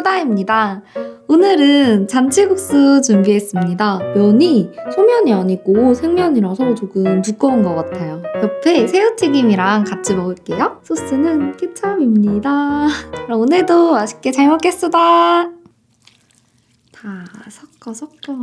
수다입니다. 오늘은 잔치국수 준비했습니다. 면이 소면이 아니고 생면이라서 조금 두꺼운 것 같아요. 옆에 새우튀김이랑 같이 먹을게요. 소스는 케찹입니다. 그럼 오늘도 맛있게 잘 먹겠습니다. 다 섞어 섞어.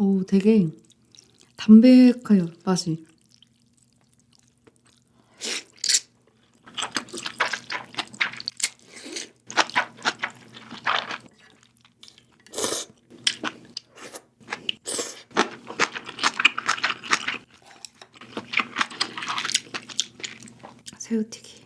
오, 되게 담백해요, 맛이. 새우튀김.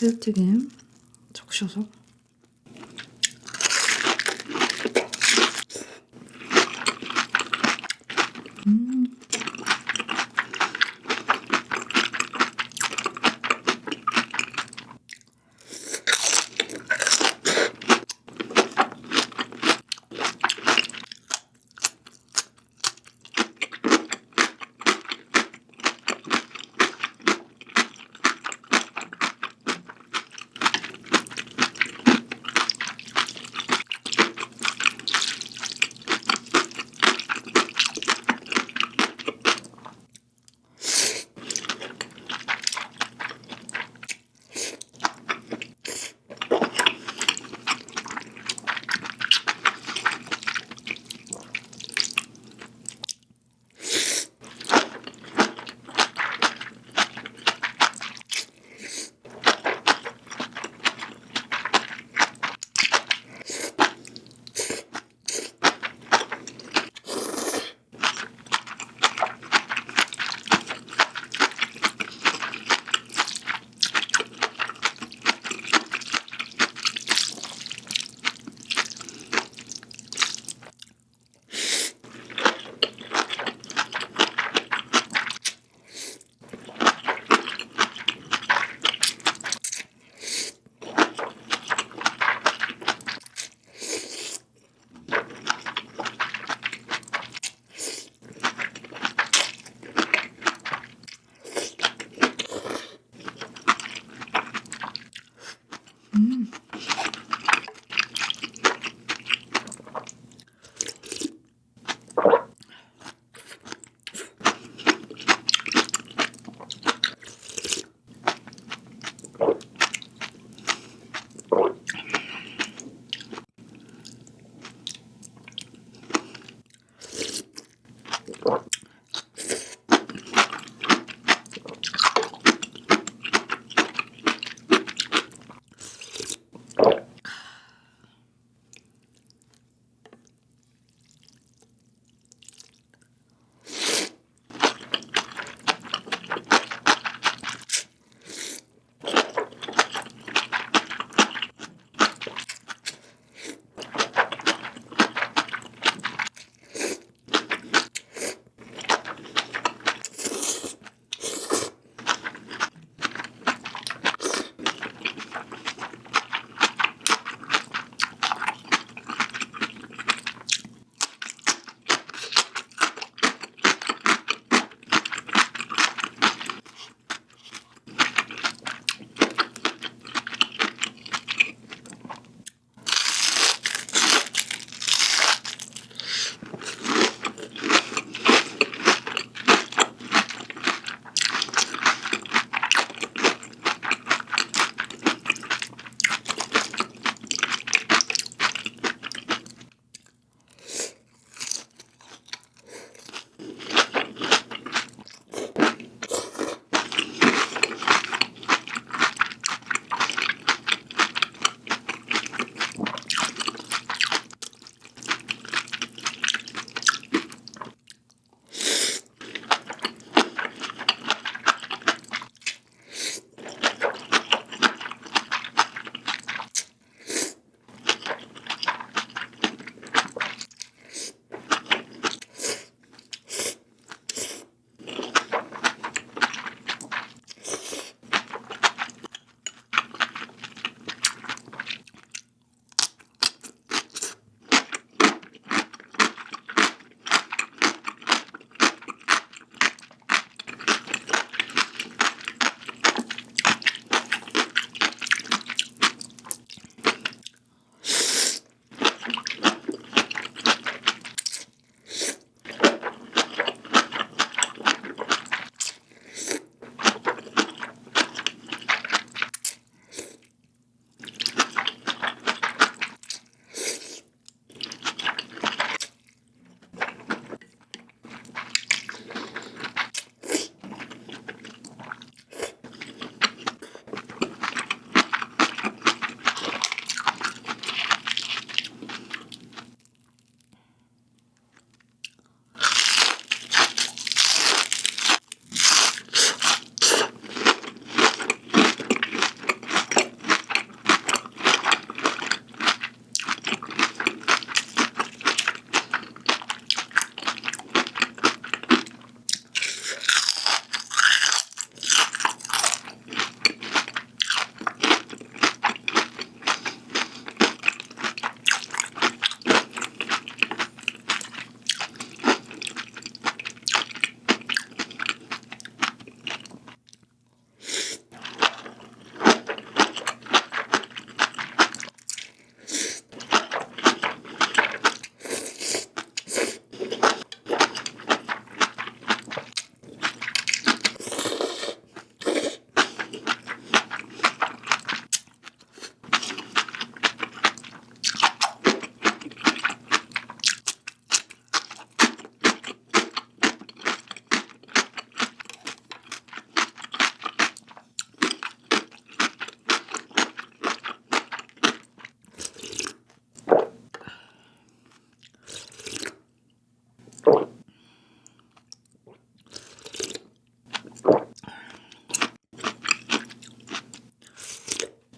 새우튀김 적셔서 음.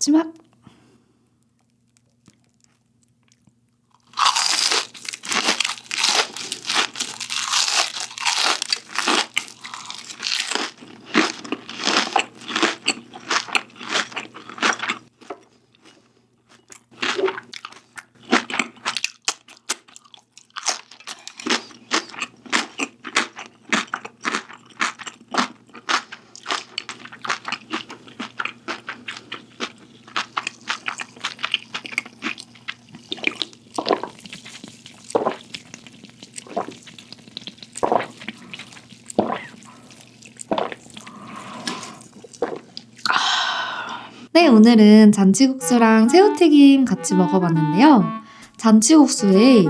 ちま 네, 오늘은 잔치국수랑 새우튀김 같이 먹어봤는데요. 잔치국수에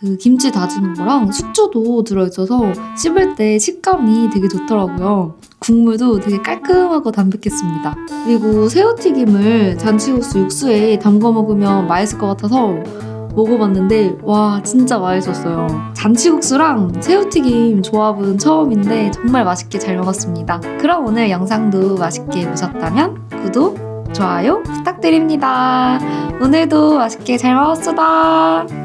그 김치 다진 거랑 숙주도 들어있어서 씹을 때 식감이 되게 좋더라고요. 국물도 되게 깔끔하고 담백했습니다. 그리고 새우튀김을 잔치국수 육수에 담궈 먹으면 맛있을 것 같아서 먹어봤는데 와 진짜 맛있었어요. 잔치국수랑 새우튀김 조합은 처음인데 정말 맛있게 잘 먹었습니다. 그럼 오늘 영상도 맛있게 보셨다면 구독, 좋아요 부탁드립니다. 오늘도 맛있게 잘 먹었습니다.